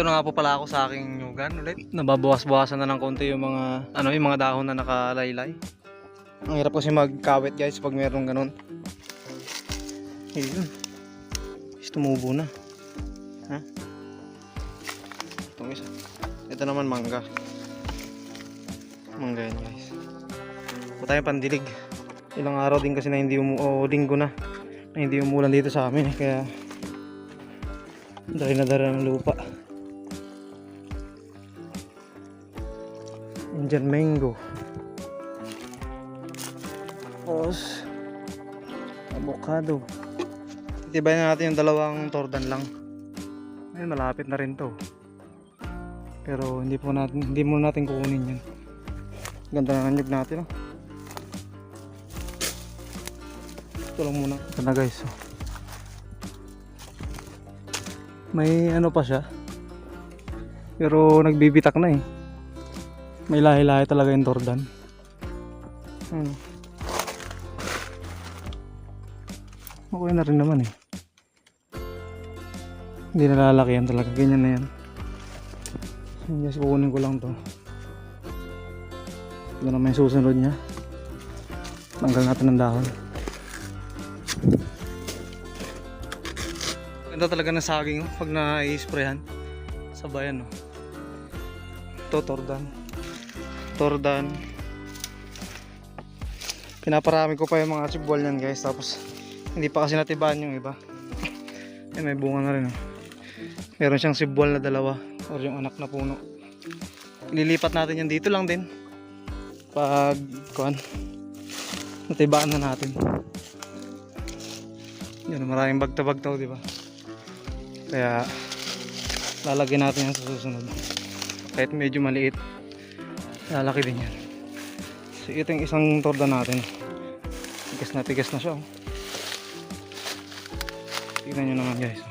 Dito na nga po pala ako sa aking nyugan ulit. Nababawas-bawasan na ng konti yung mga ano yung mga dahon na nakalaylay. Ang hirap kasi magkawit guys pag meron ganun. Ayun. Is tumubo na. Ha? Itong isa. Ito naman mangga. Mangga yan guys. Huwag tayong pandilig. Ilang araw din kasi na hindi umu o linggo na na hindi umulan dito sa amin eh, kaya dahil na dara ng lupa. Indian mango. Tapos avocado. Titibayin na natin yung dalawang tordan lang. Ayun, malapit na rin to. Pero hindi po natin hindi muna natin kukunin yun. Ganda na ng nyug natin, oh. Ito lang muna. Ito na guys. oh. May ano pa siya. Pero nagbibitak na eh. May lahi-lahi talaga yung tordan. Ano? Okay na rin naman eh. Hindi nalalaki yan talaga. Ganyan na yan. Guys, kukunin ko lang to. Ito naman yung susunod niya. Tanggal natin ng dahon. Ganda talaga ng saging oh, pag na-i-sprayhan. Sabayan oh. Ito, tordan. Pinaparami ko pa yung mga chibwal niyan guys. Tapos hindi pa kasi natibaan yung iba. Eh, may bunga na rin oh. Meron siyang sibwal na dalawa. Or yung anak na puno. Lilipat natin yan dito lang din. Pag, kuhan, natibaan na natin. Yan, maraming bagta-bagtaw, di ba? Kaya, lalagyan natin yan sa susunod. Kahit medyo maliit, lalaki din yan. So, ito yung isang torda natin. Tigas na tigas na siya. Oh. Tignan nyo naman guys.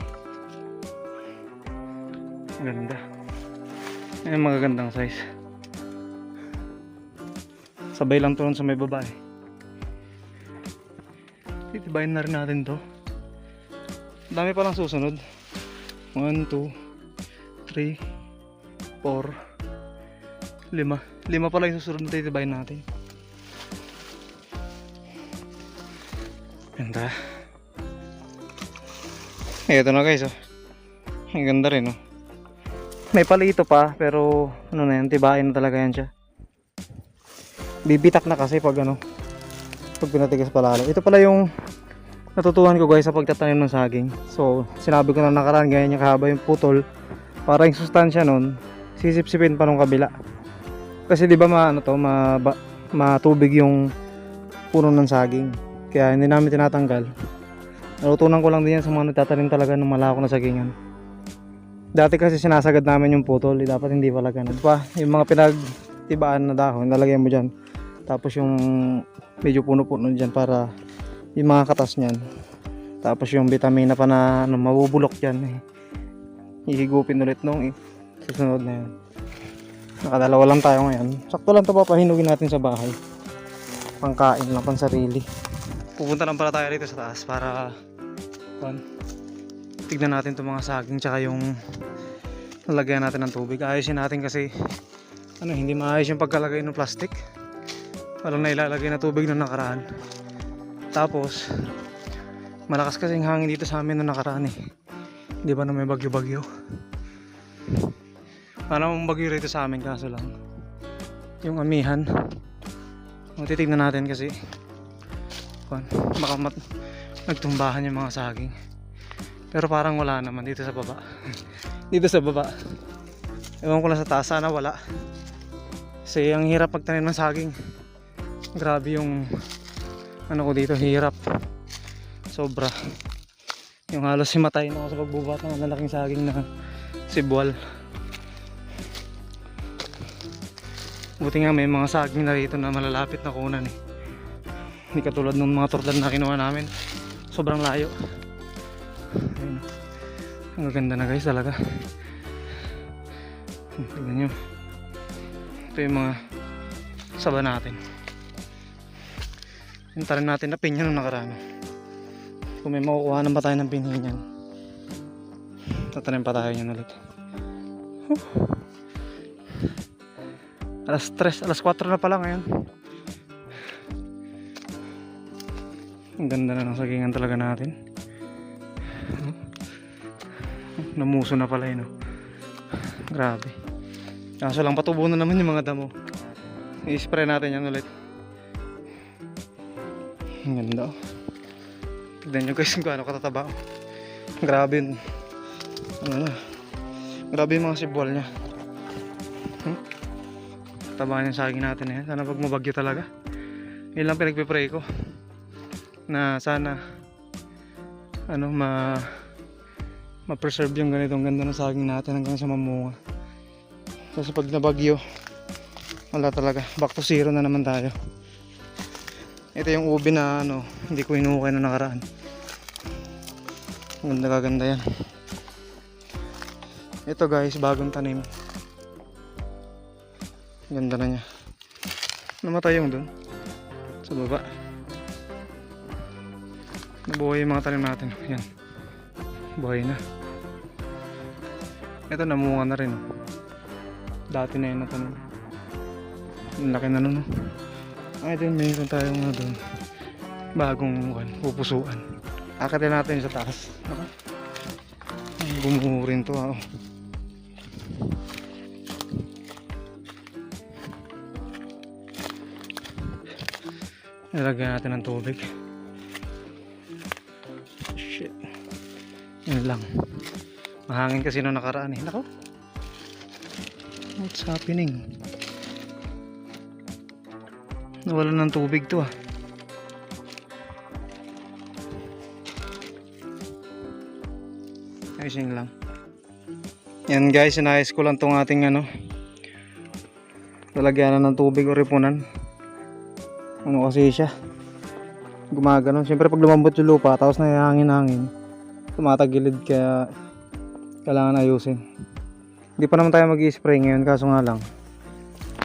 Ganda. Yan yung magagandang size. Sabay lang to sa may babae. Titibayin na rin natin to. Dami pa lang susunod. 1, 2, 3, 4, 5. Lima pa lang yung susunod na titibayin natin. Ganda. Ito na guys oh. Ang ganda rin oh. May palito pa pero ano na yan, tibayin na talaga yan siya. Bibitak na kasi pag ano, pag pinatigas palalo. Ito pala yung natutuhan ko guys sa pagtatanim ng saging. So, sinabi ko na nakaraan ganyan yung kahaba yung putol para yung sustansya nun sisipsipin pa nung kabila. Kasi 'di ba ma ano to, ma, ba, matubig yung puno ng saging. Kaya hindi namin tinatanggal. Natutunan ko lang din yan sa mga nagtatanim talaga ng malako na sagingan. Dati kasi sinasagad namin yung putol, eh, dapat hindi pala ganun. Pa, yung mga pinagtibaan na dahon, nalagay mo dyan. Tapos yung medyo puno-puno dyan para yung mga katas niyan. Tapos yung vitamina pa na ano, mabubulok dyan. Eh. Ihigupin ulit nung eh. Susunod na yan. Nakadalawa lang tayo ngayon. Sakto lang ito papahinugin natin sa bahay. Pangkain lang, pang sarili. Pupunta lang pala tayo rito sa taas para pan, tignan natin itong mga saging tsaka yung lalagyan natin ng tubig. Ayusin natin kasi ano, hindi maayos yung pagkalagay ng plastic. Walang nailalagay na tubig nung nakaraan. Tapos, malakas kasi yung hangin dito sa amin nung nakaraan eh. Di ba na may bagyo-bagyo? Parang bagyo rito sa amin kaso lang. Yung amihan. Titignan natin kasi kung, baka mat, nagtumbahan yung mga saging. Pero parang wala naman dito sa baba. dito sa baba. Ewan ko lang sa taas, sana wala. Kasi ang hirap pagtanim ng saging. Grabe yung ano ko dito, hirap. Sobra. Yung halos himatay na ako sa pagbubat ng lalaking saging na sibwal. Buti nga may mga saging na rito na malalapit na kunan eh. Hindi katulad ng mga tordan na kinuha namin. Sobrang layo. Ayun. Ang gaganda na guys talaga. Tignan nyo. Ito yung mga saba natin. Yung natin na pinya nung nakaraan. Kung may makukuha na ba tayo ng pinhi niyan. Tatanim pa tayo niyan ulit. Alas 3, alas 4 na pala ngayon. Ang ganda na ng sagingan talaga natin. Namuso na pala yun. oh. Grabe. Kaso lang patubo na naman yung mga damo. I-spray natin yan ulit. Ang ganda oh. Tignan nyo guys kung gaano katataba. oh. Grabe yun. Ano na. Grabe yung mga sibwal niya. Taba yung saging natin na yan. Sana pag mabagyo talaga. Yun lang pinagpipray ko. Na sana ano ma ma-preserve yung ganitong ganda ng saging natin hanggang sa mamunga. Kasi pag nabagyo, wala talaga. Back to zero na naman tayo. Ito yung ubi na ano, hindi ko inuukay na nakaraan. Ganda kaganda yan. Ito guys, bagong tanim. Ganda na niya. Namatay yung dun. Sa baba. Nabuhay yung mga tanim natin. Yan. Buhay na. Ito namunga na rin. oh. Dati na yun natanim. Ang laki na nun. oh. Ay, din mayroon tayong ano dun. Bagong kan, pupusuan. Akatin natin sa taas. Naka. Ay, Bumuho to. ah, Nilagyan natin ng tubig. Shit. Yun lang. Mahangin kasi nung nakaraan eh. Nako. What's happening? Nawala ng tubig to ah. Ayusin lang. Yan guys, sinayos ko lang tong ating ano. Lalagyan na ng tubig o ripunan. Ano kasi siya? Gumagano. Siyempre pag lumambot yung lupa, tapos nahihangin-hangin, tumatagilid kaya kailangan ayusin. Hindi pa naman tayo mag spray ngayon, kaso nga lang.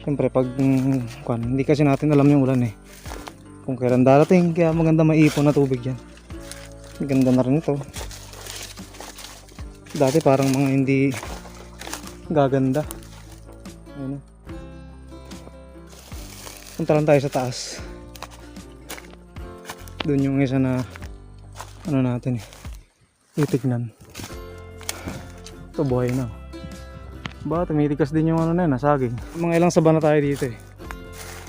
Siyempre pag, mm, kwan, hindi kasi natin alam yung ulan eh. Kung kailan darating, kaya maganda maipon na tubig yan. Ganda na rin ito. Dati parang mga hindi gaganda. Ayun. Punta lang tayo sa taas. Doon yung isa na ano natin eh. Titignan. Ito buhay na. Ba, tumitigas din yung ano na yun, nasaging. Mga ilang saba na tayo dito eh.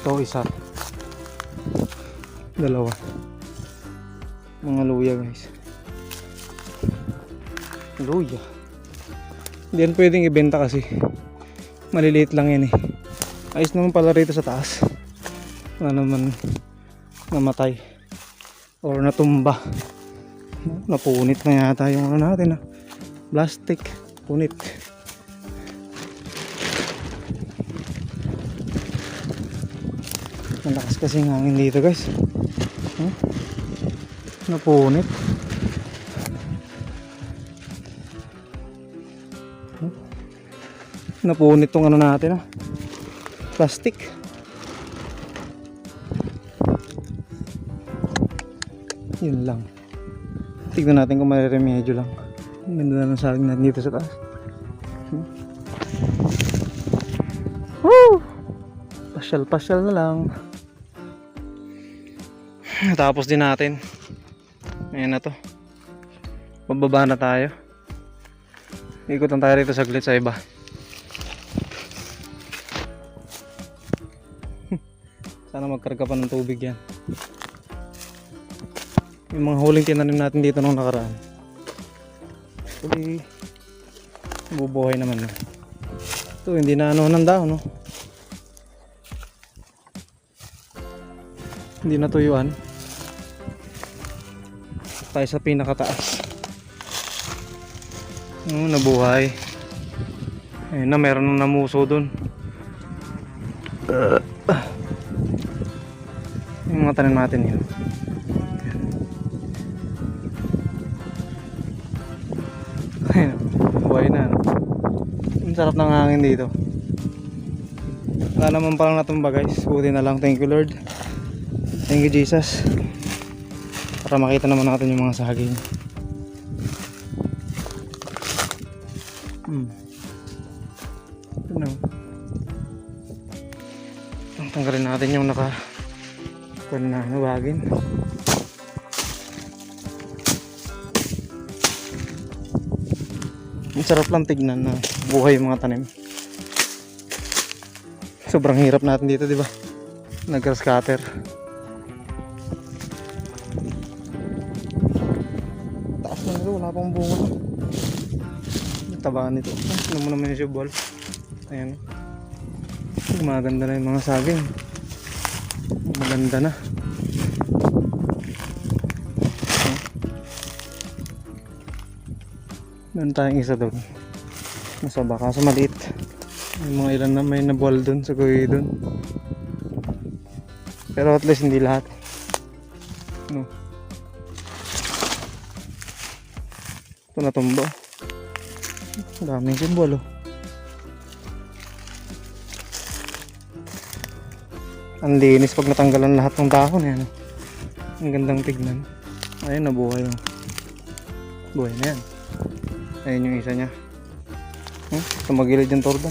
Ito isa. Dalawa. Mga luya guys. Luya. Hindi yan pwedeng ibenta kasi. Maliliit lang yan eh. Ayos naman pala rito sa taas. Wala naman namatay. Or natumba. Napunit na yata yung ano natin ah. Plastic. Punit. Malakas kasi ang hangin dito guys. Huh? Napunit. Huh? Napunit tong ano natin ah. Plastic. Yun lang. Tignan natin kung mareremedyo lang. Ang ganda na ng saging natin dito sa taas. Hmm. Woo! Pasyal-pasyal na lang. Tapos din natin. Ayan na to. Bababa na tayo. Ikot lang tayo rito saglit sa iba. Sana magkarga pa ng tubig yan. Yung mga huling tinanim natin dito nung nakaraan. Actually, bubuhay naman na. Ito, hindi na ano ng dahon, no? Hindi na tuyuan. Tayo sa pinakataas. Oh, nabuhay. Ayun na, meron nang namuso dun. Yung mga tanim natin yun. Ayun, buhay na. No? Ang sarap ng hangin dito. Wala naman palang natumba guys. Buti na lang. Thank you Lord. Thank you Jesus. Para makita naman natin yung mga saging. Hmm. Ano? Tanggalin natin yung naka kung na nabagin. Ang sarap lang tignan na buhay yung mga tanim. Sobrang hirap natin dito, di ba? Nag-grass. Taas na nito, wala pang bunga. Ang taba nito. Ano mo naman yung sibol. Ayan. Maganda na yung mga saging. Maganda na. Meron tayong isa doon. Nasa baka sa maliit. May mga ilan na may nabuwal doon sa kuya doon. Pero at least hindi lahat. No. Ito natumba. Daming simbol oh. Ang linis pag natanggalan lahat ng dahon yan. oh. Ang gandang tignan. Ayun, nabuhay oh. Buhay na yan. Ayun yung isa niya. Hmm? Tumagilid yung tordan.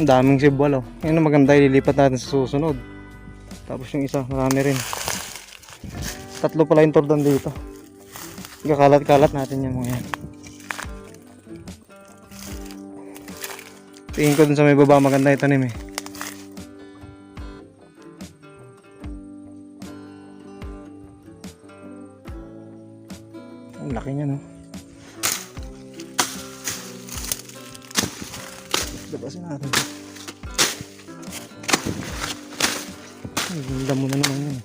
Ang daming sibwal oh. Yan ang maganda ililipat natin sa susunod. Tapos yung isa, marami rin. Tatlo pala yung tordan dito. Kakalat-kalat natin yung mga yan. Tingin ko dun sa may baba maganda itanim eh. Labasin natin. Ang ganda mo na naman yun.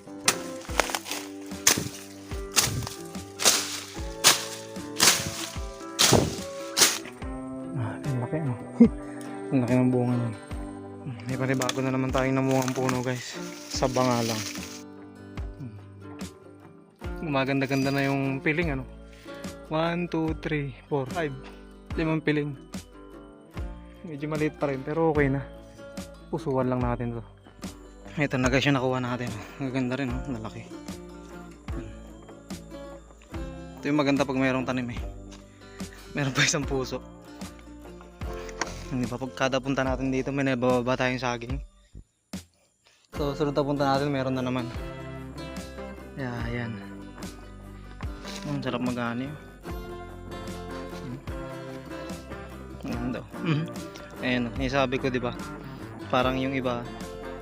Ah, ang laki no. ang laki ng bunga niya. May panibago na naman tayong namungang puno guys. Sa banga lang. Hmm. Gumaganda-ganda na yung piling ano. 1, 2, 3, 4, 5. Limang piling. Medyo maliit pa rin pero okay na. Pusuan lang natin to. Ito na guys yung nakuha natin. Ang ganda rin, oh. lalaki. Ito yung maganda pag mayroong tanim eh. Meron pa isang puso. Hindi pa pag kada punta natin dito may nabababa tayong saging. So sunod na punta natin meron na naman. Yeah, ayan. Ang sarap magani. Ang daw. Mhm. Ayun, yung sabi ko 'di ba? Parang yung iba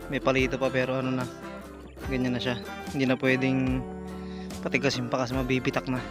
may palito pa pero ano na ganyan na siya. Hindi na pwedeng patigasin pa kasi mabibitak na.